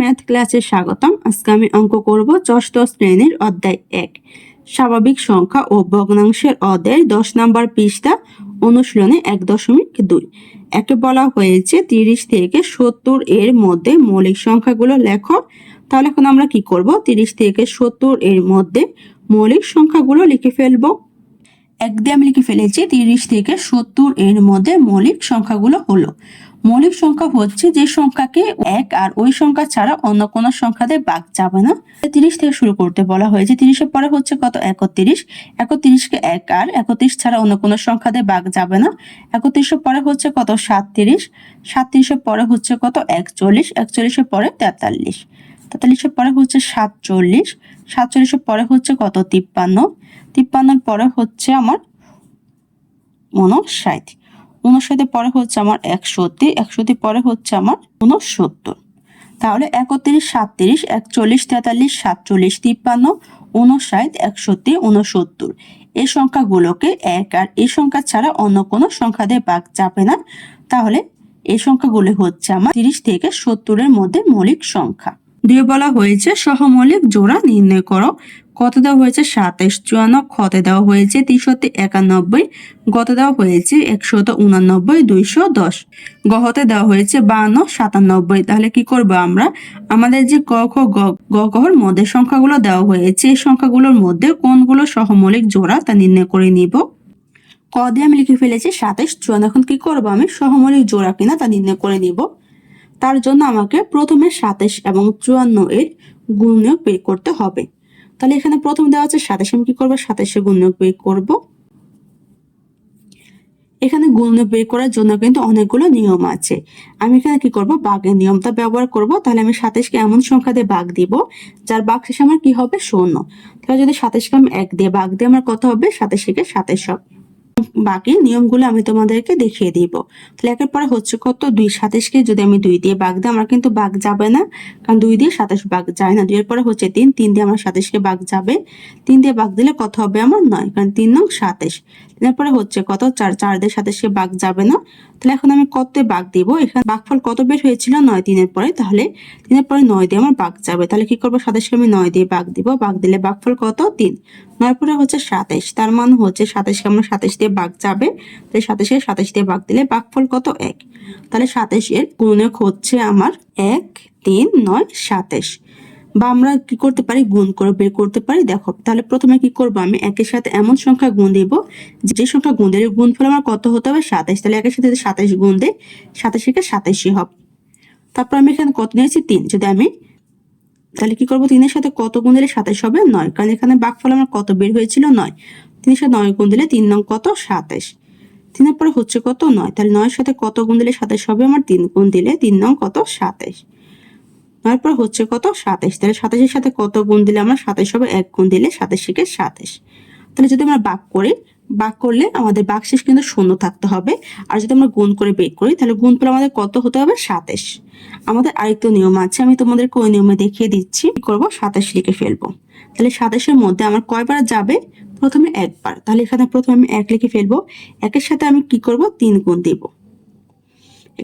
Math ক্লাসে স্বাগতম। আজকে আমি অঙ্ক করব ষষ্ঠ শ্রেণির অধ্যায় এক। স্বাভাবিক সংখ্যা ও ভগ্নাংশের অধ্যায় দশ নম্বর পৃষ্ঠা অনুশীলনে এক দশমিক দুই। একে বলা হয়েছে তিরিশ থেকে সত্তর এর মধ্যে মৌলিক সংখ্যাগুলো লেখো। তাহলে এখন আমরা কি করব? তিরিশ থেকে সত্তর এর মধ্যে মৌলিক সংখ্যাগুলো লিখে ফেলব। একদম লিখে ফেলেছি তিরিশ থেকে সত্তর এর মধ্যে মৌলিক সংখ্যাগুলো হলো। মৌলিক সংখ্যা হচ্ছে যে সংখ্যাকে এক আর ওই সংখ্যা ছাড়া অন্য কোনো সংখ্যা দিয়ে বাদ যাবে না। তিরিশ থেকে শুরু করতে বলা হয়েছে। তিরিশের পরে হচ্ছে কত? একত্রিশ। একত্রিশকে এক আর, একত্রিশ ছাড়া অন্য কোনো সংখ্যা দিয়ে বাদ যাবে না। একত্রিশের পরে হচ্ছে কত? সাতত্রিশ সাতত্রিশের পরে হচ্ছে কত? একচল্লিশ। একচল্লিশের পরে তেতাল্লিশ। তেতাল্লিশের পরে হচ্ছে সাতচল্লিশ। সাতচল্লিশের পরে হচ্ছে কত? তিপ্পান্ন। তিপ্পান্নর পরে হচ্ছে আমার উনষাট উনষাটের পরে হচ্ছে আমার একষট্টি একষট্টি পরে হচ্ছে আমার উনসত্তর তাহলে একত্রিশ, সাতত্রিশ, একচল্লিশ, তেতাল্লিশ, সাতচল্লিশ, তিপ্পান্ন উনষাট একষট্টি উনসত্তর এই সংখ্যাগুলোকে এক আর এই সংখ্যা ছাড়া অন্য কোনো সংখ্যা দিয়ে বাদ যাবে না। তাহলে এই সংখ্যাগুলি হচ্ছে আমার তিরিশ থেকে সত্তরের মধ্যে মৌলিক সংখ্যা। দিয়ে বলা হয়েছে সহমৌলিক জোড়া নির্ণয় করো। কত দেওয়া হয়েছে? সাতাশ চুয়ান্ন খতে দেওয়া হয়েছে তিনশত একানব্বই, গত দেওয়া হয়েছে একশত উনানব্বই দুইশো দশ। গহতে দেওয়া হয়েছে বান্ন সাতানব্বই। তাহলে কি করব আমরা? আমাদের যে ক খ, গ গ কহর মধ্যে সংখ্যাগুলো দেওয়া হয়েছে, এই সংখ্যাগুলোর মধ্যে কোনগুলো সহমৌলিক জোড়া তা নির্ণয় করে নিব। ক দিয়ে আমি লিখে ফেলেছি সাতাশ চুয়ান্ন। এখন কি করব আমি? সহমৌলিক জোড়া কিনা তা নির্ণয় করে নিব। তার জন্য আমাকে প্রথমে সাতাশ এবং চুয়ান্ন এর গুণনীয়ক বের করতে হবে। তাহলে এখানে প্রথম দেওয়া আছে সাতাশে আমি কি করব? সাতাশে গুণক বের করব। এখানে গুণক বের করার জন্য কিন্তু অনেকগুলো নিয়ম আছে। আমি এখানে কি করব? বাঘের নিয়মটা ব্যবহার করব। তাহলে আমি সাতাশকে এমন সংখ্যা দিয়ে বাঘ দিব, যার বাঘ শেষে আমার কি হবে? শূন্য। তাহলে যদি সাতাশকে আমি এক দিয়ে বাঘ দিয়ে আমার কত হবে? সাতাশিকে সাতাশ হবে। বাকি নিয়মগুলো আমি তোমাদেরকে দেখিয়ে দিব। তাহলে একের পরে হচ্ছে কত? দুই সাতাশকে যদি আমি দুই দিয়ে বাঘ দিই, আমার কিন্তু বাঘ যাবে না। কারণ দুই দিয়ে সাতাশ বাঘ যায় না। দুইয়ের পরে হচ্ছে তিন তিন দিয়ে আমার সাতাশকে বাঘ যাবে। তিন দিয়ে বাঘ দিলে কত হবে আমার? নয়। কারণ তিন নং সাতাশ। তিনের পরে হচ্ছে কত? চার চার দিয়ে সাতাশকে বাঘ যাবে না। তাহলে এখন আমি কত বাঘ দিব? এখানে বাঘফল কত বের হয়েছিল? নয় তিনের পরে। তাহলে তিনের পরে নয় দিয়ে আমার বাঘ যাবে। তাহলে কি করব? সাতাশকে আমি নয় দিয়ে বাঘ দিব। বাঘ দিলে বাঘফল কত? তিন। নয় পরে হচ্ছে সাতাশ। তার মান হচ্ছে সাতাশকে আমরা সাতাশ দিয়ে বাঘ যাবে, তাই সাতাশে সাতাশ দিয়ে বাঘ দিলে বাঘফল কত? এক। তাহলে সাতাশের গুণক হচ্ছে আমার এক, তিন, নয়, সাতাশ। বা আমরা কি করতে পারি? গুণ করে বের করতে পারি। দেখো, তাহলে প্রথমে কি করব আমি? একের সাথে এমন সংখ্যা গুণ দিব, যে সংখ্যা গুণ দিলে গুণফল আমার কত হতে হবে? সাতাশ। তাহলে একের সাথে সাতাশ গুণ দেয় সাতাশিকে সাতাশি হবে। তারপর আমি এখানে কত নিয়েছি? তিন। যদি আমি তাহলে কি করব? তিনের সাথে কত গুণ দিলে সাতাশ হবে? নয়। কারণ এখানে বাঘ বাঘফল আমার কত বের হয়েছিল? নয়। তিনের সাথে নয় গুণ দিলে তিন নং কত? সাতাশ। তিনের পরে হচ্ছে কত? নয়। তাহলে নয়ের সাথে কত গুণ দিলে সাতাশ হবে? আমার তিন গুণ দিলে তিন নং কত? সাতাশ। নয়ের পর হচ্ছে কত? সাতাশ। তাহলে সাতাশের সাথে কত গুণ দিলে আমার সাতাশ হবে? এক গুণ দিলে সাতাশিকে সাতাশ। তাহলে যদি আমরা বাক করি বাক করলে আমাদের বাকশেষ কিন্তু শূন্য থাকতে হবে। আর যদি আমরা গুণ করে বের করি, তাহলে গুণ করে আমাদের কত হতে হবে? সাতাশ। আমাদের আরেকটা নিয়ম আছে, আমি তোমাদেরকে ওই নিয়মে দেখিয়ে দিচ্ছি। কি করব? সাতাশ লিখে ফেলব। তাহলে সাতাশের মধ্যে আমার কয়বার যাবে? প্রথমে একবার। তাহলে এখানে প্রথমে আমি এক লিখে ফেলব। একের সাথে আমি কি করব? তিন গুণ দিব।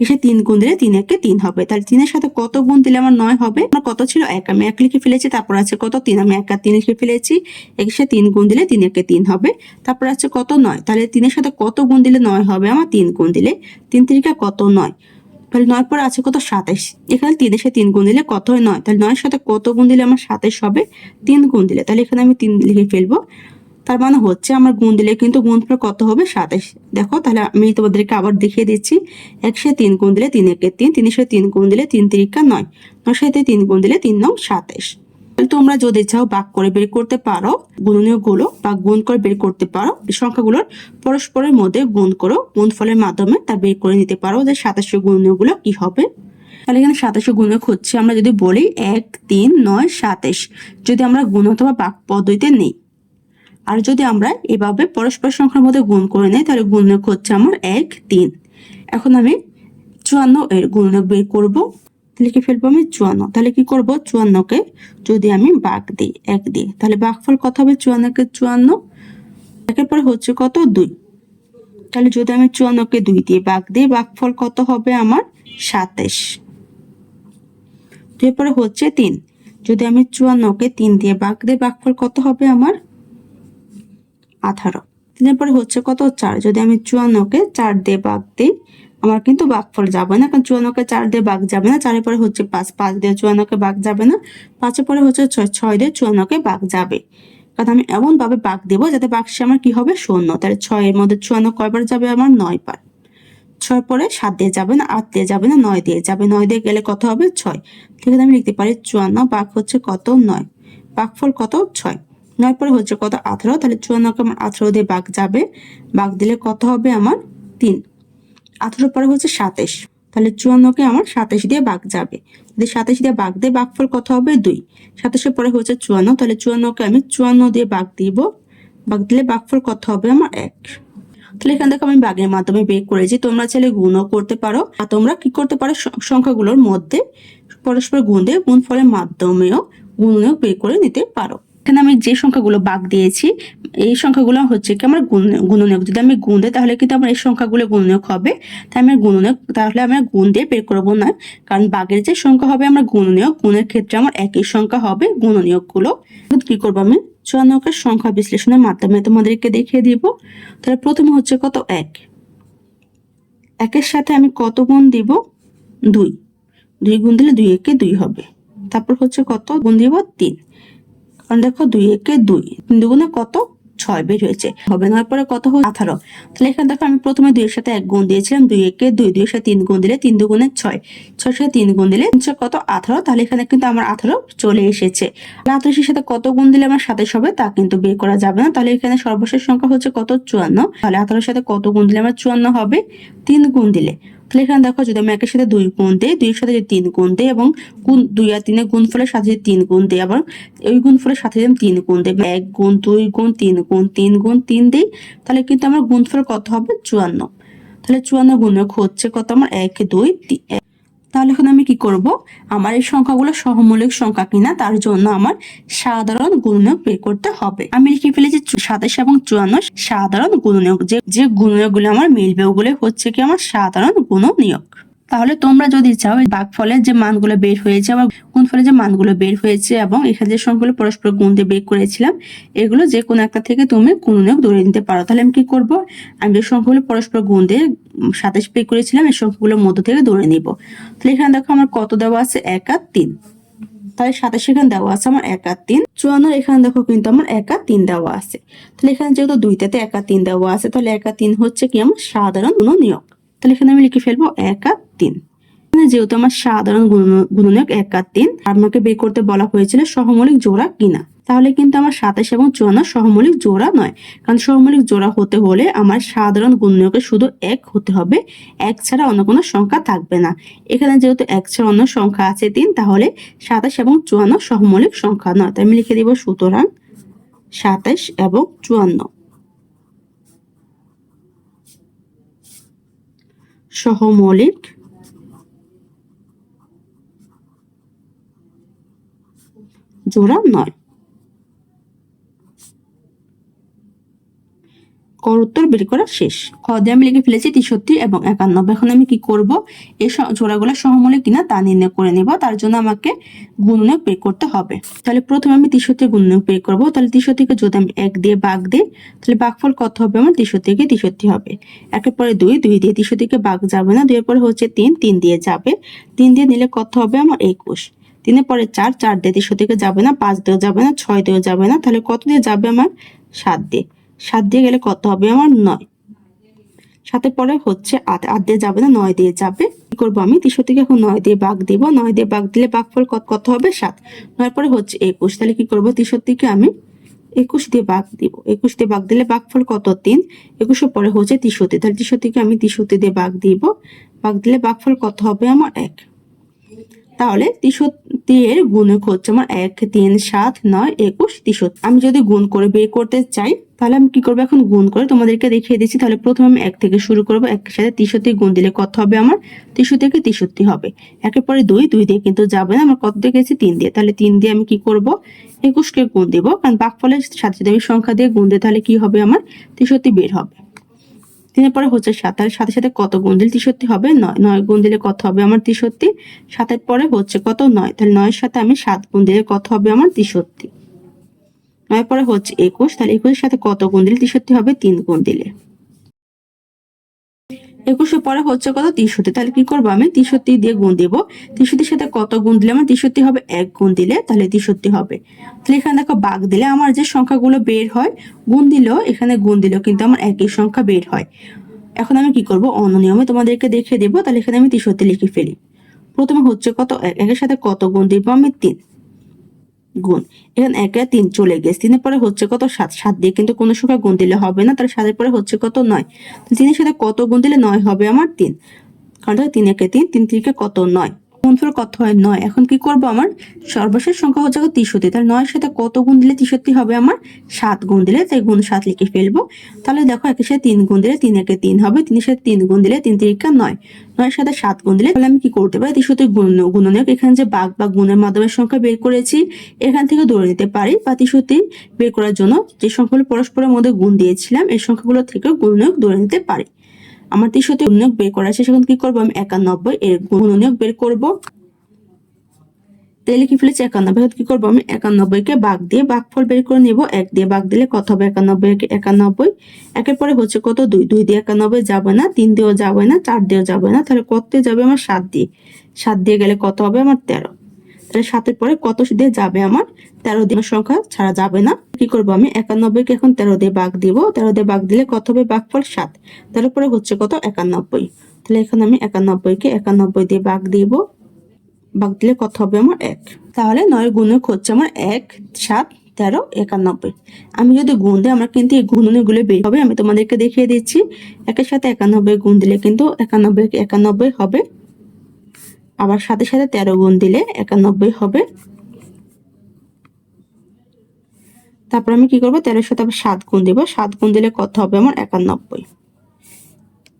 এসে তিন গুণ দিলে তিন একে তিন হবে। তাহলে তিনের সাথে কত গুণ দিলে আমার নয় হবে? আমার কত ছিল? এক। আমি এক লিখে ফেলেছি, তারপর আছে কত? তিন। আমি এক আর তিন লিখে ফেলেছি, এসে তিন গুণ দিলে তিন একে তিন হবে। তারপর আছে কত? নয়। তাহলে তিনের সাথে কত গুণ দিলে নয় হবে? আমার তিন গুণ দিলে তিন তিরিকা কত? নয়। তাহলে নয় পর আছে কত? সাতাইশ। এখানে তিনের সাথে তিন গুণ দিলে কত নয়। তাহলে নয়ের সাথে কত গুণ দিলে আমার সাতাইশ হবে? তিন গুণ দিলে। তাহলে এখানে আমি তিন লিখে ফেলব। তার মানে হচ্ছে আমার গুণ দিলে কিন্তু গুণফল কত হবে? সাতাশ। দেখো, তাহলে আমি তোমাদেরকে আবার দেখিয়ে দিচ্ছি। একশো তিন গুণ দিলে তিন একে তিন সাথে তিন গুণ দিলে তিন তিরিকা নয়। সাথে তিন গুণ দিলে তিন নং সাতাশ। তোমরা যদি চাও বাক করে বের করতে পারো গুণনীয়গুলো বা গুণ করে বের করতে পারো সংখ্যাগুলোর পরস্পরের মধ্যে গুণ করো, গুণফলের মাধ্যমে তা বের করে নিতে পারো যে সাতাশে গুণনীয়গুলো কি হবে। তাহলে এখানে সাতাশে গুণক হচ্ছে, আমরা যদি বলি এক, তিন, নয়, সাতাশ। যদি আমরা গুণ অথবা বাক পদ্ধতিতে নেই আর যদি আমরা এভাবে পরস্পর সংখ্যার মধ্যে গুণ করে নেই, তাহলে গুণক হচ্ছে আমার এক, তিন। এখন আমি চুয়ান্ন এর গুণক বের করব। লিখে ফেলব আমি চুয়ান্ন। তাহলে কি করব? চুয়ান্নকে যদি আমি বাঘ দিই, এক দিই, তাহলে বাঘফল কত হবে? চুয়ান্নকে চুয়ান্ন। একের পরে হচ্ছে কত? দুই। তাহলে যদি আমি চুয়ান্নকে দুই দিয়ে বাঘ দিই বাঘফল কত হবে আমার সাতাশ। দুই পরে হচ্ছে তিন। যদি আমি চুয়ান্নকে তিন দিয়ে বাঘ দিই বাঘফল কত হবে আমার আঠারো। তিনের পরে হচ্ছে কত? চার। যদি আমি চুয়ান্নকে চার দিয়ে বাঘ দিই, আমার কিন্তু বাঘফল যাবে না, কারণ চুয়ান্নকে চার দিয়ে বাঘ যাবে না, চারের পরে হচ্ছে পাঁচ। পাঁচ দিয়ে চুয়ান্নকে বাঘ যাবে না, পাঁচের পরে হচ্ছে ছয় ছয় দিয়ে চুয়ান্নকে বাঘ যাবে। কারণ আমি এমনভাবে বাঘ দেবো যাতে বাক্সে আমার কি হবে? শূন্য। তাহলে ছয়ের মধ্যে চুয়ান্ন কয়বার যাবে আমার? নয় বার ছয় পরে সাত দিয়ে যাবে না, আট দিয়ে যাবে না, নয় দিয়ে যাবে। নয় দিয়ে গেলে কত হবে? ছয়। ঠিক আছে আমি লিখতে পারি চুয়ান্ন বাঘ হচ্ছে কত? নয়। বাঘফল কত? ছয়। নয় পরে হচ্ছে কত? আঠারো? তাহলে চুয়ান্নকে আমার আঠারো দিয়ে বাঘ যাবে। বাঘ দিলে কত হবে আমার? তিন। আঠারো পরে হচ্ছে সাতাশ তাহলে চুয়ান্নকে আমার সাতাশ দিয়ে বাঘ যাবে। যদি সাতাশ দিয়ে বাঘ দিয়ে বাঘফল কত হবে? দুই। সাতাশের পরে হচ্ছে চুয়ান্ন। তাহলে চুয়ান্নকে আমি চুয়ান্ন দিয়ে বাঘ দিব। বাঘ দিলে বাঘফল কত হবে? আমার এক। তাহলে এখান থেকে আমি বাঘের মাধ্যমে বের করেছি। তোমরা চাইলে গুণও করতে পারো। আর তোমরা কি করতে পারো? সংখ্যাগুলোর মধ্যে পরস্পর গুণ দিয়ে গুণ ফলের মাধ্যমেও গুণও বের করে নিতে পারো। এখানে আমি যে সংখ্যাগুলো বাঘ দিয়েছি, এই সংখ্যাগুলো হচ্ছে কি আমার গুণ, গুণনীয়ক। যদি আমি গুণ দিই, তাহলে কিন্তু আমার এই সংখ্যাগুলো গুণনীয়ক হবে। তাই আমি গুণনীয়ক, তাহলে আমরা গুণ দিয়ে বের করব না। কারণ বাঘের যে সংখ্যা হবে আমার গুণনীয়ক, গুণের ক্ষেত্রে আমার একই সংখ্যা হবে গুণনীয়কগুলো। কি করব আমি? চুয়ান্নকের সংখ্যা বিশ্লেষণের মাধ্যমে তোমাদেরকে দেখিয়ে দিব। তাহলে প্রথমে হচ্ছে কত? এক। একের সাথে আমি কত গুণ দিব? দুই। দুই গুণ দিলে দুই একে দুই হবে। তারপর হচ্ছে কত? গুণ দিব তিন। কারণ দেখো দুই একে দুই দুগুণে কত? ছয় বের হয়েছে। হবে নয় পরে কত হচ্ছে আঠারো। তাহলে এখানে দেখো আমি প্রথমে দুইয়ের সাথে এক গুণ দিয়েছিলাম, দুই একে দুই, দুইয়ের সাথে তিন গুণ দিলে তিন দুগুণে ছয়। ছয় সাথে তিন গুণ দিলে হচ্ছে কত? আঠারো। তাহলে এখানে কিন্তু আমার আঠারো চলে এসেছে। আঠাশের সাথে কত গুণ দিলে আমার সাতাশ হবে? তা কিন্তু বের করা যাবে না। তাহলে এখানে সর্বশেষ সংখ্যা হচ্ছে কত? চুয়ান্ন। তাহলে আঠারোর সাথে কত গুণ দিলে আমার চুয়ান্ন হবে? তিন গুণ দিলে। তাহলে এখানে দেখো যদি আমি একের সাথে দুই গুণ দিই, দুইয়ের সাথে যদি তিন গুণ দিই এবং গুণ দুই আর তিনের গুণফলের সাথে যদি তিন গুণ দিই, আবার ওই গুণফলের সাথে যদি তিন গুণ দিই, এক গুণ, দুই গুণ, তিন গুণ তিন গুণ, তিন দিই, তাহলে কিন্তু আমার গুণফল কত হবে চুয়ান্ন তাহলে চুয়ান্ন গুণক হচ্ছে কত আমার এক, দুই। তাহলে এখন আমি কি করব? আমার এই সংখ্যাগুলো সহমূলক সংখ্যা কিনা তার জন্য আমার সাধারণ গুণনীয়ক বের করতে হবে। আমি লিখে ফেলেছি সাতাশ এবং চুয়ান্ন সাধারণ গুণনীয়ক। যে যে গুণনীয়কগুলো আমার মিলবে ওগুলো হচ্ছে কি আমার সাধারণ গুণনীয়ক। তাহলে তোমরা যদি চাও, এই ভাগফলের যে মানগুলো বের হয়েছে আবার গুণফলের যে মানগুলো বের হয়েছে এবং এখানে যে সংখ্যাগুলো পরস্পর গুণ দিয়ে বের করেছিলাম, এগুলো যে কোনো একটা থেকে তুমি গুণনীয়ক ধরে নিতে পারো। তাহলে আমি কি করব? আমি যে সংখ্যাগুলো পরস্পর গুণ দিয়ে সাতাশ বের করেছিলাম এই সংখ্যাগুলোর মধ্য থেকে ধরে নিব। তাহলে এখানে দেখো আমার কত দেওয়া আছে? এক আর তিন। তাহলে সাতাশ এখানে দেওয়া আছে আমার এক আর তিন। চুয়ান্ন এখানে দেখো কিন্তু আমার এক আর তিন দেওয়া আছে। তাহলে এখানে যেহেতু দুইটাতে এক আর তিন দেওয়া আছে, তাহলে এক আর তিন হচ্ছে কি? আমার সাধারণ গুণনীয়ক তাহলে এখানে আমি লিখে ফেলব এক আর তিন। যেহেতু আমার সাধারণ গুণ- গুণনীয়ক এক আর তিন আমাকে বের করতে বলা হয়েছিল সহমৌলিক জোড়া কিনা। তাহলে কিন্তু আমার সাতাশ এবং চুয়ান্ন সহমৌলিক জোড়া নয়, কারণ সহমৌলিক জোড়া হতে হলে আমার সাধারণ গুণনীয়কের শুধু এক হতে হবে, এক ছাড়া অন্য কোনো সংখ্যা থাকবে না। এখানে যেহেতু এক ছাড়া অন্য সংখ্যা আছে তিন, তাহলে সাতাশ এবং চুয়ান্ন সহমৌলিক সংখ্যা নয়। তাই আমি লিখে দিব সুতরাং সাতাশ এবং চুয়ান্ন। সহমৌলিক। জোড়া নয়। কর উত্তর বের করা শেষ। খ দিয়ে আমি লিখে ফেলেছি তেষট্টি এবং একানব্বই এখন আমি কি করব? এই জোড়াগুলো সহমূল্য কিনা তা নির্ণয় করে নেব। তার জন্য আমাকে গুণনীয়ক বের করতে হবে। তাহলে প্রথমে আমি তেষট্টি গুণনীয়ক বের করব। তাহলে তেষট্টিকে যদি আমি এক দিয়ে বাঘ দিই, তাহলে বাঘফল কত হবে আমার? তেষট্টিকে তেষট্টি হবে। একের পরে দুই দুই দিয়ে তেষট্টিকে বাঘ যাবে না। দুইয়ের পরে হচ্ছে তিন তিন দিয়ে যাবে। তিন দিয়ে নিলে কত হবে আমার? একুশ। তিনের পরে চার চার দিয়ে তেষট্টিকে যাবে না, পাঁচ দিয়েও যাবে না, ছয় দিয়েও যাবে না। তাহলে কত দিয়ে যাবে আমার? সাত দিয়ে। সাত দিয়ে গেলে কত হবে? আমার নয়। সাথে পরে হচ্ছে আট। দিয়ে যাবে না, নয় দিয়ে যাবে। কি করব আমি? তেষট্টিকে এখন নয় দিয়ে বাঘ দিব। নয় দিয়ে বাঘ দিলে বাঘফল কত কত হবে? সাত। নয় পরে হচ্ছে একুশ। তাহলে কি করব? তেষট্টিকে আমি একুশ দিয়ে বাঘ দিব। একুশ দিয়ে বাঘ দিলে বাঘফল কত? তিন। একুশের পরে হচ্ছে তেষট্টি তাহলে তেষট্টিকে আমি তেষট্টি দিয়ে বাঘ দিব। বাঘ দিলে বাঘফল কত হবে? আমার এক। তাহলে তেষট্টি এর গুণক হচ্ছে আমার এক, তিন, সাত, নয়, একুশ তেষট্টি আমি যদি গুণ করে বের করতে চাই, তাহলে আমি কি করব এখন? গুণ করে তোমাদেরকে দেখিয়ে দিচ্ছি। তাহলে প্রথমে আমি এক থেকে শুরু করব। একের সাথে তেষট্টি গুণ দিলে কত হবে আমার? তেষট্টি থেকে তেষট্টি হবে। একের পরে দুই দুই দিয়ে কিন্তু যাবে না। আমার কত দিয়ে গেছি? তিন দিয়ে। তাহলে তিন দিয়ে আমি কি করব? একুশকে গুণ দিব। কারণ বাকফলের সাথে যদি আমি সংখ্যা দিয়ে গুণ দিই, তাহলে কি হবে আমার? তেষট্টি বের হবে। তিনের পরে হচ্ছে সাত, তাহলে সাথে সাথে কত গুণ দিলে তেষট্টি হবে? নয়। নয় গুণ দিলে কত হবে আমার তেষট্টি? সাতের পরে হচ্ছে কত? নয়। তাহলে নয়ের সাথে আমি সাত গুণ দিলে কত হবে আমার তেষট্টি? নয় পরে হচ্ছে একুশ। তাহলে একুশের সাথে কত গুণ দিলে হবে? তিন গুণ দিলে। একুশের পরে হচ্ছে কত? তেষট্টি। তাহলে কি করব আমি? তেষট্টি দিয়ে গুণ দিব। তেষট্টির সাথে কত গুণ দিলে আমার তেষট্টি হবে এক গুণ দিলে তাহলে তেষট্টি হবে। তাহলে এখানে দেখো বাঘ দিলে আমার যে সংখ্যাগুলো বের হয়, গুণ দিলেও এখানে গুণ দিলেও কিন্তু আমার একই সংখ্যা বের হয়। এখন আমি কি করব? অন্য নিয়মে তোমাদেরকে দেখিয়ে দেবো। তাহলে এখানে আমি তেষট্টি লিখে ফেলি। প্রথমে হচ্ছে কত? এক একের সাথে কত গুণ দিব? আমি তিন। গুণ। এখানে একে তিন চলে গেছে। তিনের পরে হচ্ছে কত? সাত। সাত দিয়ে কিন্তু কোনো সংখ্যা গুণ দিলে হবে না। তার সাতের পরে হচ্ছে কত? নয়। তিনের সাথে কত গুণ দিলে নয় হবে আমার? তিন। কারণ তিন একে তিন তিন তিনকে কত? নয়। গুণফল কত হয় নয়। এখন কি করব আমার? সর্বশেষ সংখ্যা হচ্ছে তেষট্টি। তাহলে নয়ের সাথে কত গুণ দিলে তেষট্টি হবে আমার? সাত গুণ দিলে তাই গুণ সাত লিখে ফেলব। তাহলে দেখো একের সাথে তিন গুণ দিলে তিন একে তিন হবে। তিনের সাথে তিন গুণ দিলে তিন তিরিকা নয়। নয়ের সাথে সাত গুণ দিলে তাহলে আমি কি করতে পারি? তেষট্টি গুণ, গুণনীয়ক। এখানে যে বাঘ বা গুণের মাধ্যমে সংখ্যা বের করেছি, এখান থেকে ধরে নিতে পারি বা তেষট্টি বের করার জন্য যে সংখ্যাগুলো পরস্পরের মধ্যে গুণ দিয়েছিলাম, এই সংখ্যাগুলো থেকে গুণনীয়ক ধরে নিতে পারি। আমার তেষট্টি গুণনীয়ক বের করা আছে সেখানে কি করব? আমি একানব্বই, এর গুণনীয়ক বের করব। তাহলে কি ফেলেছি? একানব্বই কি করব? আমি একানব্বইকে বাঘ দিয়ে বাঘফল বের করে নিব। এক দিয়ে বাঘ দিলে কত হবে? একানব্বই, একে একানব্বই। একের পরে হচ্ছে কত? দুই। দুই দিয়ে একানব্বই যাবে না, তিন দিয়েও যাবে না, চার দিয়েও যাবে না। তাহলে কত যাবে? আমার সাত দিয়ে। সাত দিয়ে গেলে কত হবে? আমার তেরো। সাতের পরে কত দিয়ে যাবে আমার? তেরো দিয়ে সংখ্যা ছাড়া যাবে না। কি করব আমি? একানব্বইকে এখন তেরো দিয়ে বাঘ দিব। তেরো দিয়ে বাঘ দিলে কত হবে? বাঘ বাঘফল সাত। তেরো পরে হচ্ছে কত? একানব্বই। তাহলে এখন আমি একানব্বইকে একানব্বই দিয়ে বাঘ দিব। বাঘ দিলে কত হবে আমার? এক। তাহলে নয় গুণক হচ্ছে আমার এক, সাত, তেরো, একানব্বই। আমি যদি গুণ দিই, আমার কিন্তু এই গুণনীগুলো বের হবে। আমি তোমাদেরকে দেখিয়ে দিচ্ছি। একের সাথে একানব্বই গুণ দিলে কিন্তু একানব্বই একানব্বই হবে। আবার সাথে সাথে তেরো গুণ দিলে একানব্বই হবে। তারপর আমি কি করব? তেরোর সাথে আবার সাত গুণ দিব। সাত গুণ দিলে কত হবে আমার? একানব্বই।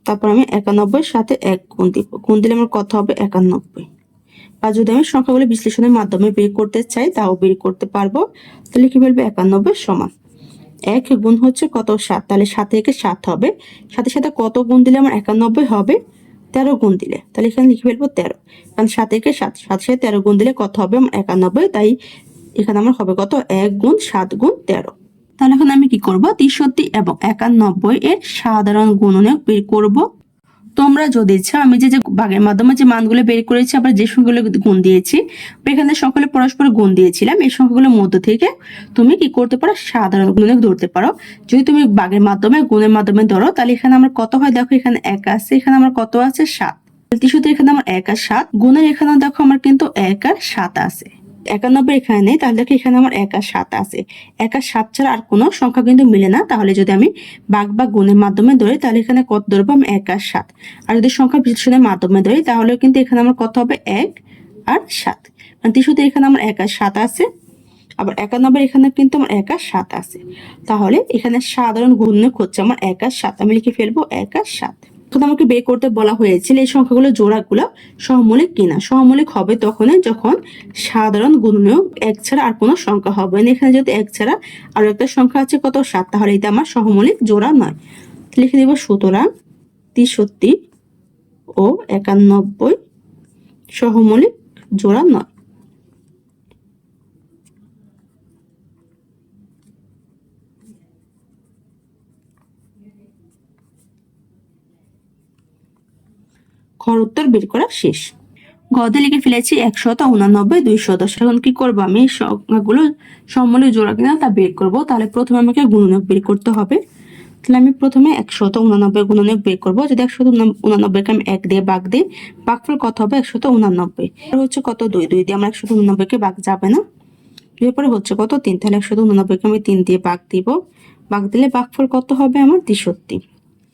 তারপর আমি একানব্বই সাথে এক গুণ দিব। গুণ দিলে আমার কত হবে? একানব্বই। বা যদি আমি সংখ্যাগুলো বিশ্লেষণের মাধ্যমে বের করতে চাই, তাও বের করতে পারব। তাহলে কি বলব? একানব্বই সমান। এক গুণ হচ্ছে কত? সাত। তাহলে সাত থেকে সাত হবে। সাথে সাথে কত গুণ দিলে আমার একানব্বই হবে? তেরো গুণ দিলে। তাহলে এখানে লিখে ফেলব তেরো। কারণ সাত কে সাত সাত সাথে তেরো গুণ দিলে কত হবে? একানব্বই, তাই এখানে আমার হবে কত? এক গুণ সাত গুণ তেরো। তাহলে এখন আমি কি করব? তেষট্টি এবং একানব্বই এর সাধারণ গুণনে বের করব। তোমরা যদি ইচ্ছা আমি যে যে মাধ্যমে যে মানগুলো বের করেছি, আবার যে সংখ্যাগুলো গুণ দিয়েছি এখানে সকলে পরস্পর গুণ দিয়েছিলাম। এই সংখ্যাগুলোর মধ্য থেকে তুমি কি করতে পারো? সাধারণ গুণনীয়ক ধরতে পারো। যদি তুমি বাগের মাধ্যমে, গুণের মাধ্যমে ধরো, তাহলে এখানে আমার কত হয়? দেখো এখানে এক আছে, এখানে আমার কত আছে? সাত। তেষট্টি এখানে আমার এক আর সাত। গুণের এখানে দেখো আমার কিন্তু এক আর সাত আছে। একানব্বই এখানে নেই, তাহলে দেখো এখানে আমার এক আর সাত আছে। এক আর সাত ছাড়া আর কোনো সংখ্যা কিন্তু মিলে না। তাহলে যদি আমি বাঘ বা গুণের মাধ্যমে ধরি, তাহলে এখানে কত ধরবো? আমি এক আর সাত। আর যদি সংখ্যা বিশ্লেষণের মাধ্যমে ধরি, তাহলে কিন্তু এখানে আমার কত হবে? এক আর সাত। মানে তেষট্টি এখানে আমার এক আর সাত আছে, আবার একানব্বই এখানে কিন্তু আমার এক আর সাত আছে। তাহলে এখানে সাধারণ গুণনীয়ক হচ্ছে আমার এক আর সাত। আমি লিখে ফেলব এক আর সাত। এখন আমাকে বের করতে বলা হয়েছিল এই সংখ্যাগুলো জোড়াগুলো সহমূলিক কিনা। সহমূলিক হবে তখনই যখন সাধারণ গুণনীয়ক এক ছাড়া আর কোনো সংখ্যা হবে না। এখানে যদি এক ছাড়া আর একটা সংখ্যা আছে, কত? সাত। তাহলে এটা আমার সহমূলিক জোড়া নয়। লিখে দেব, সুতরাং তেষট্টি ও একানব্বই সহমূলিক জোড়া নয়। ঘর উত্তর বের করা শেষ। গদে লিখে ফেলেছি একশত উনানব্বই, দুইশত। এখন কি করব আমি? সংখ্যাগুলো সম্মূল্য জোড়া কিনা তা বের করব। তাহলে প্রথমে আমাকে গুণনীয়ক বের করতে হবে। তাহলে আমি প্রথমে একশত উনানব্বই গুণনীয়ক বের করব। যদি একশত উনানব্বইকে আমি এক দিয়ে বাঘ দিই বাঘফল কত হবে? একশত উনানব্বই। হচ্ছে কত? দুই। দুই দিয়ে আমরা একশত উনানব্বইকে বাঘ যাবে না। এরপরে হচ্ছে কত? তিন। তাহলে একশত উনানব্বইকে আমি তিন দিয়ে বাঘ দিব। বাঘ দিলে বাঘফল কত হবে? আমার তেষট্টি।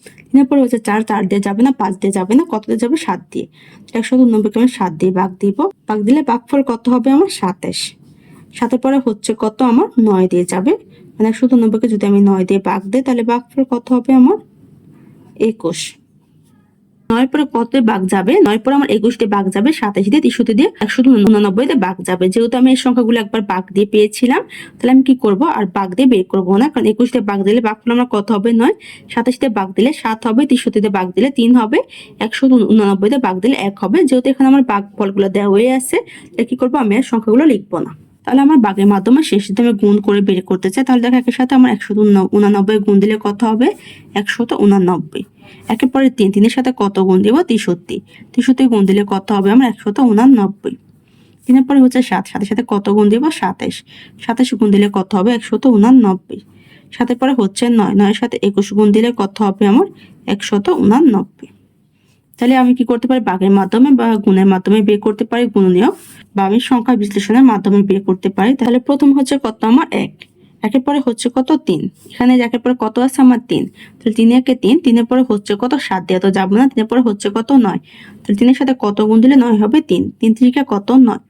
তিনের পরে হচ্ছে চার চার দিয়ে যাবে না, পাঁচ দিয়ে যাবে না, কত দিয়ে যাবে? সাত দিয়ে। একশো উনব্বইকে আমি সাত দিয়ে বাঘ দিব। বাঘ দিলে বাঘ বাঘফল কত হবে আমার? সাতাশ। সাতের পরে হচ্ছে কত আমার? নয় দিয়ে যাবে। মানে একশো উনব্বইকে যদি আমি নয় দিয়ে বাঘ দিই, তাহলে বাঘ বাঘফল কত হবে আমার? একুশ। নয় পরে কত বাঘ যাবে, নয় পরে আমার একুশ দিয়ে বাঘ যাবে, সাতাশ দিয়ে তেষট্টি দিয়ে একশো উননব্বই দিয়ে বাঘ যাবে। যেহেতু আমি এই সংখ্যাগুলো একবার বাঘ দিয়ে পেয়েছিলাম, তাহলে আমি কি করব? আর বাঘ দিয়ে বের করব না, কারণ একুশ দিয়ে বাঘ দিলে বাঘ আমার কত হবে? নয়। সাতাশ দিয়ে বাঘ দিলে সাত হবে তেষট্টি দিয়ে বাঘ দিলে তিন হবে, একশো উননব্বই দিয়ে বাঘ দিলে এক হবে। যেহেতু এখানে আমার বাঘ ফলগুলো দেওয়া হয়ে আছে, তাহলে কি করব? আমি আর সংখ্যাগুলো লিখব না। তাহলে আমার বাঘের মাধ্যমে শেষ যদি আমি গুণ করে বের করতে চাই, তাহলে দেখো একের সাথে আমার একশো উনানব্বই গুণ দিলে কত হবে? একশত উনানব্বই। একের পরে তিন, তিনের সাথে কত গুণ দিব? তেষট্টি। তেষট্টি গুণ দিলে কত হবে? আমার একশত উনানব্বই। তিনের পরে হচ্ছে সাত সাথে সাথে কত গুণ দিব? সাতাইশ সাতাইশ গুণ দিলে কত হবে? একশত উনানব্বই। সাতের পরে হচ্ছে নয়, নয়ের সাথে একুশ গুণ দিলে কত হবে আমার? একশত উনানব্বই। তাহলে আমি কি করতে পারি? বাঘের মাধ্যমে বা গুণের মাধ্যমে বের করতে পারি? গুণনীয় বা আমি সংখ্যা বিশ্লেষণের মাধ্যমে বের করতে পারি। তাহলে প্রথম হচ্ছে কত? আমার এক। একের পরে হচ্ছে কত? তিন। এখানে একের পরে কত আছে? আমার তিন। তাহলে তিন একে তিন, তিনের পরে হচ্ছে কত? সাত দেওয়া তো যাব না, তিনের পরে হচ্ছে কত? নয়। তাহলে তিনের সাথে কত গুণ দিলে নয় হবে তিন। তিন তিরিকে কত? নয়।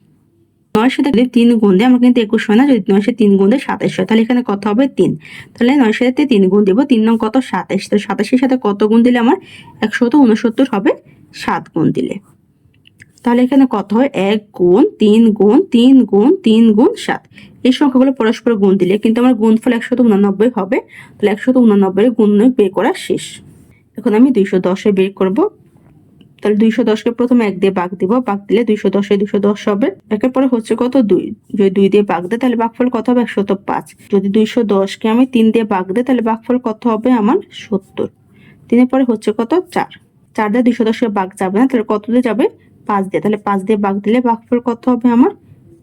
নয় সাথে যদি তিন গুণ দিয়ে, আমরা কিন্তু একুশ হয় না। যদি নয় সাথে তিন গুণ দিয়ে, সাতাশ হয়। তাহলে এখানে কত হবে? তিন। তাহলে নয় সাথে তিন গুণ দিব। তিন নং কত? সাতাশ। তো সাতাশের সাথে কত গুণ দিলে আমার? একশত উনসত্তর হবে সাত গুণ দিলে। তাহলে এখানে কত হয়? এক গুণ তিন গুণ তিন গুণ তিন গুণ সাত। এই সংখ্যাগুলো পরস্পর গুণ দিলে কিন্তু আমার গুণফল একশত উনানব্বই হবে। তাহলে একশত উনানব্বই গুণ বের করা শেষ। এখন আমি দুইশো দশে বের করব। তাহলে দুইশো দশকে প্রথমে এক দিয়ে বাঘ দিব। বাঘ দিলে দুইশো দশে দুইশো দশ হবে। একের পরে হচ্ছে কত? দুই। যদি দুই দিয়ে বাঘ দেয়, তাহলে বাঘফল কত হবে? একশত পাঁচ। যদি দুইশো দশকে আমি তিন দিয়ে বাঘ দেয় তাহলে বাঘফল কত হবে? আমার সত্তর। তিনের পরে হচ্ছে কত? চার। চার দিয়ে দুইশো দশকে বাঘ যাবে না, তাহলে কত দিয়ে যাবে? পাঁচ দিয়ে, তাহলে পাঁচ দিয়ে বাঘ দিলে বাঘফল কত হবে আমার?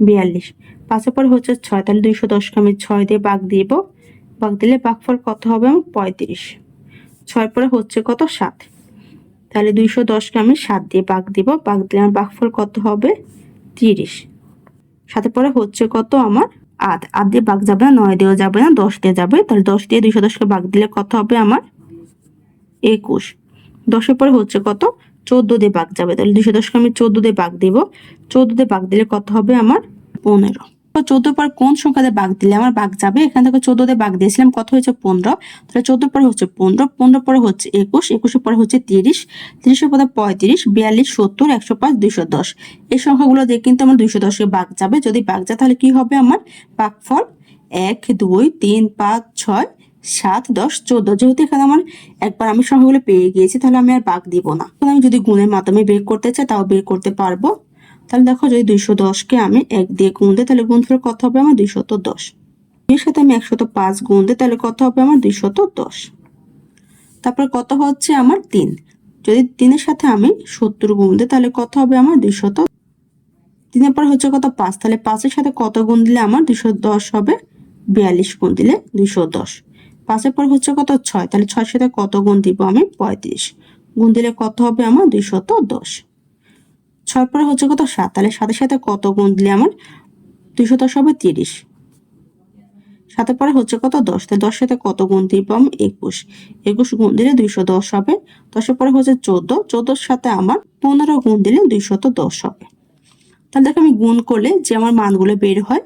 বিয়াল্লিশ। পাঁচের পরে হচ্ছে ছয়, তাহলে দুইশো দশকে আমি ছয় দিয়ে বাঘ দিব। বাঘ দিলে বাঘফল কত হবে আমার? পঁয়ত্রিশ। ছয় পরে হচ্ছে কত? সাত। তাহলে দুইশো দশকে আমি সাত দিয়ে বাঘ দিব। বাঘ দিলে আমার বাঘফল কত হবে? তিরিশ। সাথে পরে হচ্ছে কত আমার? আট। আট দিয়ে বাঘ যাবে না, নয় দিয়েও যাবে না, দশ দিয়ে যাবে। তাহলে দশ দিয়ে দুইশো দশকে বাঘ দিলে কত হবে আমার? একুশ। দশের পরে হচ্ছে কত? চোদ্দ দিয়ে বাঘ যাবে, তাহলে দুশো দশকে আমি চোদ্দ দিয়ে বাঘ দিব। চোদ্দ দিয়ে বাঘ দিলে কত হবে আমার পনেরো। চোদ্দ পর কোন সংখ্যা দিয়ে বাঘ দিলে আমার বাঘ যাবে? এখান থেকে চোদ্দ দিয়ে বাঘ দিয়েছিলাম, কত হয়েছে পনেরো? তাহলে চোদ্দ পরে হচ্ছে পনেরো পনেরো পরে হচ্ছে একুশ একুশের পরে হচ্ছে তিরিশ, তিরিশের পরে পঁয়ত্রিশ, বিয়াল্লিশ, সত্তর, একশো পাঁচ দুইশো দশ। এই সংখ্যাগুলো দিয়ে কিন্তু আমার দুইশো দশে বাঘ যাবে। যদি বাঘ যায় তাহলে কি হবে আমার বাঘফল? এক, দুই, তিন, পাঁচ, ছয় সাত, দশ, চোদ্দ, যেহেতু এখানে আমার একবার আমি সংখ্যাগুলো পেয়ে গিয়েছি, তাহলে আমি আর বাঘ দিব না। আমি যদি গুণের মাধ্যমে বের করতে চাই, তাও বের করতে পারব। তাহলে দেখো যদি দুইশো দশকে আমি এক দিয়ে গুণ দিই, তাহলে গুণফল কত হবে আমার দুইশত দশ। এর সাথে আমি একশত পাঁচ গুণ দিই, তাহলে কত হবে আমার দুইশত দশ। তারপর কত হচ্ছে আমার তিন। যদি তিনের সাথে আমি সত্তর গুণ দিই, তাহলে কত হবে আমার দুইশত তিনের পর হচ্ছে কত পাঁচ, তাহলে পাঁচের সাথে কত গুণ দিলে আমার দুইশো দশ হবে? বিয়াল্লিশ গুণ দিলে দুইশো দশ। পাঁচের পর হচ্ছে কত? ছয়। তাহলে ছয়ের সাথে কত গুণ দিব আমি? পঁয়ত্রিশ। গুণ দিলে কত হবে আমার? দুইশত দশ। ছয় পরে হচ্ছে কত? সাত। তাহলে সাতের সাথে কত গুণ দিলে আমার? দুইশো দশ হবে তিরিশ। সাতের পরে হচ্ছে কত? দশ। তাহলে দশ সাথে কত গুণ দিব আমি? একুশ। একুশ গুণ দিলে দুইশো দশ হবে। দশের পরে হচ্ছে চোদ্দ। চোদ্দোর সাথে আমার পনেরো গুণ দিলে দুইশত দশ হবে। তাহলে দেখো আমি গুণ করলে যে আমার মানগুলো বের হয়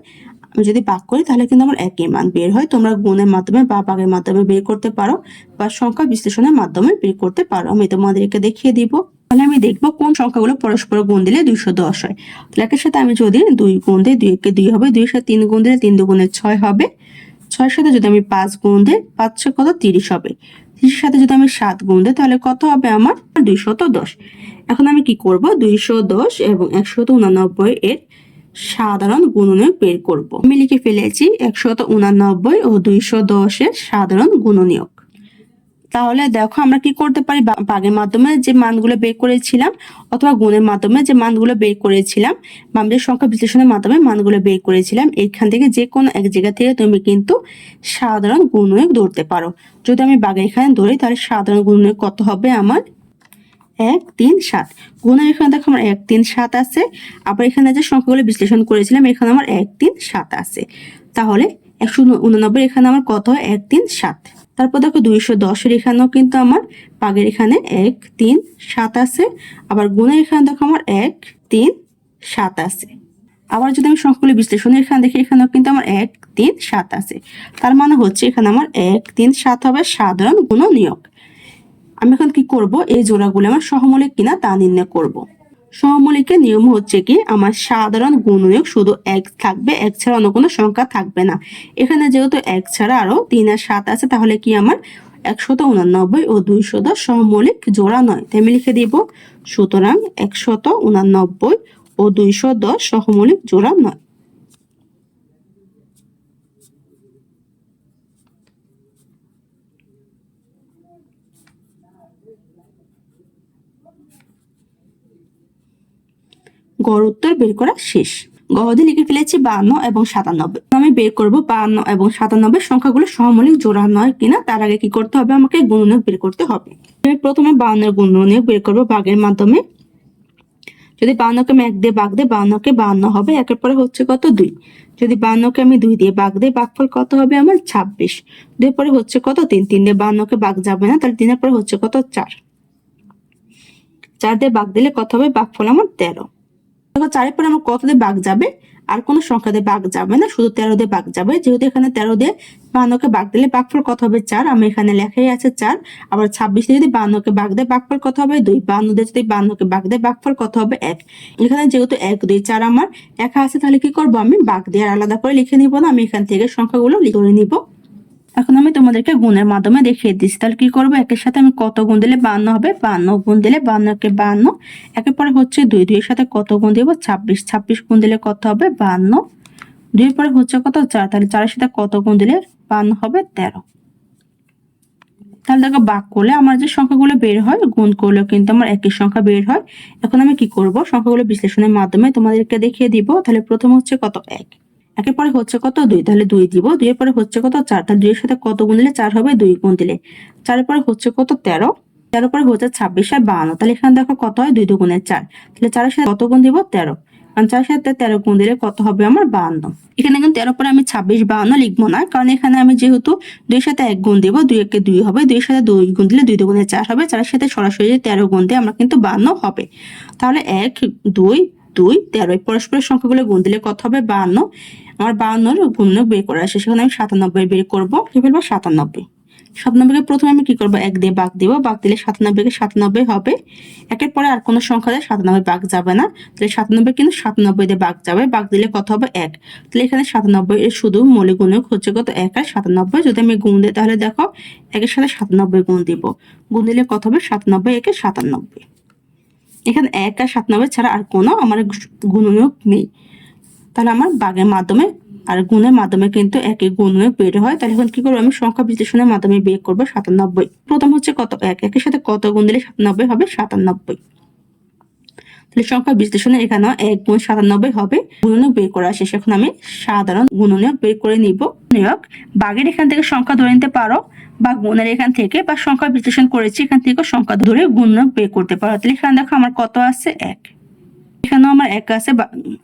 আমি যদি বাক করি, তাহলে কিন্তু আমার একই মান বের হয়। তোমরা গুণের মাধ্যমে বা বাগের মাধ্যমে বের করতে পারো বা সংখ্যা বিশ্লেষণের মাধ্যমে বের করতে পারো। আমি তোমাদেরকে দেখিয়ে দিব। তাহলে আমি দেখব কোন সংখ্যাগুলো পরস্পর গুণ দিলে দুইশো দশ হয়। তাহলে একের সাথে আমি যদি দুই গুণ দিই, দুই একে দুই হবে, দুইয়ের সাথে তিন গুণ দিলে তিন দু দুগুণে ছয় হবে। ছয়ের সাথে যদি আমি পাঁচ গুণ দিই, পাঁচ ছয় কত? তিরিশ হবে। তিরিশের সাথে যদি আমি সাত গুণ দিই, তাহলে কত হবে আমার? দুইশত দশ। এখন আমি কি করব? দুইশো দশ এবং একশত উনানব্বই এর সাধারণ গুণনীয়ক বের করব। আমি লিখে ফেলেছি একশত উনানব্বই ও দুইশো দশের সাধারণ গুণনীয়ক। তাহলে দেখো আমরা কি করতে পারি? বাগের মাধ্যমে যে মানগুলো বের করেছিলাম অথবা গুণের মাধ্যমে যে মানগুলো বের করেছিলাম, বা আমাদের সংখ্যা বিশ্লেষণের মাধ্যমে মানগুলো বের করেছিলাম, এখান থেকে যে কোনো এক জায়গা থেকে তুমি কিন্তু সাধারণ গুণনীয়ক ধরতে পারো। যদি আমি বাগের এখানে ধরি, তাহলে সাধারণ গুণনীয়ক কত হবে আমার? এক তিন সাত। গুণের এখানে দেখো আমার এক তিন সাত আছে। আবার এখানে যে সংখ্যাগুলো বিশ্লেষণ করেছিলাম, এখানে আমার এক তিন সাত আছে। তাহলে একশো উননব্বই এখানে আমার কত? হয় এক তিন সাত। তারপর দেখো দুইশো দশের এখানেও কিন্তু আমার পাগের এখানে এক তিন সাত আছে। আবার গুণের এখানে দেখো আমার এক তিন সাত আছে। আবার যদি আমি সংখ্যাগুলো বিশ্লেষণের এখানে দেখি, এখানেও কিন্তু আমার এক তিন সাত আছে। তার মানে হচ্ছে এখানে আমার এক তিন সাত হবে সাধারণ গুণ নিয়োগ আমি এখন কি করব? এই জোড়াগুলো আমার সহমৌলিক কিনা তা নির্ণয় করব। সহমৌলিকের নিয়ম হচ্ছে কি? আমার সাধারণ গুণনীয়ক শুধু এক থাকবে, এক ছাড়া অন্য কোনো সংখ্যা থাকবে না। এখানে যেহেতু এক ছাড়া আরও তিন আর সাত আছে, তাহলে কি আমার একশত উনানব্বই ও দুইশত সহমৌলিক জোড়া নয়। তাই আমি লিখে দিব, সুতরাং একশত উনানব্বই ও দুইশো দশ সহমৌলিক জোড়া নয়। গড় উত্তর বের করা শেষ। গহদে লিখে ফেলেছি বান্ন এবং সাতানব্বই। আমি বের করব বান্ন এবং সাতানব্বই সংখ্যাগুলো সহমৌলিক জোড়া নয় কিনা, তার আগে কি করতে হবে? আমাকে গুণনীয়ক বের করতে হবে। আমি প্রথমে বান্নের গুণনীয়ক বের করব বাঘের মাধ্যমে। যদি বান্নকে আমি এক দিয়ে বাঘ দিই বান্নকে বান্ন হবে। একের পরে হচ্ছে কত? দুই। যদি বান্নকে আমি দুই দিয়ে বাগ দিই বাঘফল কত হবে আমার? ছাব্বিশ। দুই পরে হচ্ছে কত? তিন। তিন দিয়ে বান্নকে বাগ যাবে না, তাহলে তিনের পরে হচ্ছে কত? চার। চার দিয়ে বাঘ দিলে কত হবে? বাঘফল আমার তেরো। চারের পরে আমার কত দিয়ে বাঘ যাবে? আর কোনো সংখ্যা দিয়ে বাঘ যাবে না, শুধু তেরো দিয়ে বাঘ যাবে। যেহেতু এখানে তেরো দিয়ে বান্নকে বাঘ দিলে বাঘফল কত হবে? চার। আমি এখানে লেখাই আছে চার। আবার ছাব্বিশ দিয়ে যদি বান্নকে বাঘ দেয়, বাঘফল কত হবে? দুই। বান্ন দিয়ে যদি বান্নকে বাঘ দেয়, বাঘফল কত হবে? এক। এখানে যেহেতু এক দুই চার আমার একা আছে, তাহলে কি করব আমি? বাঘ দিয়ে আলাদা করে লিখে নিব না? আমি এখান থেকে সংখ্যাগুলো ধরে নিব। এখন আমি তোমাদেরকে গুণের মাধ্যমে দেখিয়ে দিচ্ছি। তাহলে কি করব? একের সাথে আমি কত গুণ দিলে বান্ন হবে? বান্ন গুণ দিলে বান্নকে বান্ন। একের পরে হচ্ছে দুই। দুইয়ের সাথে কত গুণ দিব? ছাব্বিশ। ছাব্বিশ গুণ দিলে কত হবে? বান্ন। দুই পরে হচ্ছে কত? চার। তাহলে চারের সাথে কত গুণ দিলে বান্ন হবে? তেরো। তাহলে দেখো, বাক করলে আমার যে সংখ্যাগুলো বের হয়, গুণ করলেও কিন্তু আমার একই সংখ্যা বের হয়। এখন আমি কি করব? সংখ্যাগুলো বিশ্লেষণের মাধ্যমে তোমাদেরকে দেখিয়ে দিব। তাহলে প্রথম হচ্ছে কত? এক। একের পরে হচ্ছে কত? দুই। তাহলে দুই দিব। দুইয়ের পরে হচ্ছে কত? চার। তাহলে দুইয়ের সাথে কত গুণ দিলে চার হবে? দুই গুণ দিলে। চারের পরে হচ্ছে কত? তেরো। তেরো পরে হচ্ছে ছাব্বিশ আর বাহান্ন তাহলে এখানে দেখো কত হয়? দুই দুগুণের চার। তাহলে চারের সাথে কত গুণ দিব? তেরো। কারণ চারের সাথে তেরো গুণ দিলে কত হবে আমার? বাহান্ন এখানে কিন্তু তেরো পরে আমি ছাব্বিশ বাহান্ন লিখব না। কারণ এখানে আমি যেহেতু দুইয়ের সাথে এক গুণ দিব, দুই একে দুই হবে। দুইয়ের সাথে দুই গুণ দিলে দুই দুগুণে চার হবে। চারের সাথে সরাসরি তেরো গুণ দিয়ে আমরা কিন্তু বাহান্ন হবে। তাহলে এক, দুই দুই, তেরো। পরস্পরের সংখ্যাগুলো গুণ দিলে কত হবে? বাহান্ন আমার বাহান্নর গুণক বের করা আসে সেখানে আমি সাতানব্বই বের করব কি ফেলব সাতানব্বই। সাতানব্বইকে প্রথমে আমি কি করব? এক দিয়ে বাঘ দিব বাঘ দিলে সাতানব্বইকে সাতানব্বই হবে। একের পরে আর কোনো সংখ্যা দিয়ে সাতানব্বই বাঘ যাবে না। তাহলে সাতানব্বই কিন্তু সাতানব্বই দিয়ে বাঘ যাবে বাঘ দিলে কত হবে? এক। তাহলে এখানে সাতানব্বই এর শুধু মৌলিক গুণক হচ্ছে কত? এক আর সাতানব্বই। যদি আমি গুণ দিই তাহলে দেখো, একের সাথে সাতানব্বই গুণ দিব। গুণ দিলে কত হবে? সাতানব্বই একে সাতানব্বই। এখানে এক আর সাতানব্বই ছাড়া আর কোনো আমার গুণনীয়ক নেই। তাহলে আমার বাঘের মাধ্যমে আর গুণের মাধ্যমে কিন্তু একই গুণনীয়ক বের হয়। তাহলে এখন কি করব? আমি সংখ্যা বিশ্লেষণের মাধ্যমে বের করব সাতানব্বই। প্রথম হচ্ছে কত? এক। একের সাথে কত গুণ দিলে সাতানব্বই হবে? সাতানব্বই। তাহলে সংখ্যা বিশ্লেষণে এখানে এক গুণ সাতানব্বই হবে। গুণনীয়ক বের করা শেষ। এখন আমি সাধারণ গুণনীয়ক বের করে নিব। নিয়োগ। বাঘের এখান থেকে সংখ্যা ধরে নিতে পারো বা গুণের এখান থেকে বা সংখ্যা বিশ্লেষণ করেছি, এখান থেকে সংখ্যা ধরে গুণনীয়ক বের করতে পারো। তাহলে এখানে দেখো আমার কত আছে? এক। এখানেও আমার এক আছে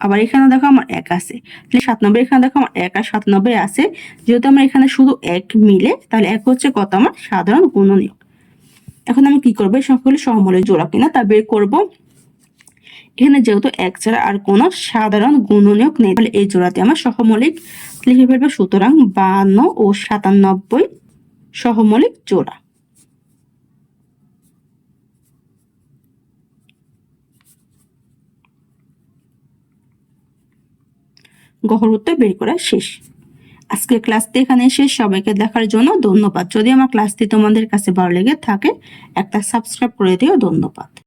আবার এখানে দেখো আমার এক আছে। তাহলে সাত সাতানব্বই এখানে দেখো আমার এক আর সাত সাতানব্বই আছে। যেহেতু আমার এখানে শুধু এক মিলে, তাহলে এক হচ্ছে কত? আমার সাধারণ গুণনীয়ক। এখন আমি কি করব? এই সংখ্যাগুলো সহমূল্যে জোড়া কিনা, তা বের করব। এখানে যেহেতু এক ছাড়া আর কোনো সাধারণ গুণনীয়ক নেই, তাহলে এই জোড়াতে আমার সহমৌলিক। লিখে ফেলবে সুতরাং বান্ন ও সাতানব্বই সহমৌলিক জোড়া। গহর উত্তর বের করা শেষ। আজকে ক্লাসটি এখানে শেষ। সবাইকে দেখার জন্য ধন্যবাদ। যদি আমার ক্লাসটি তোমাদের কাছে ভালো লেগে থাকে, একটা সাবস্ক্রাইব করে দিও। ধন্যবাদ।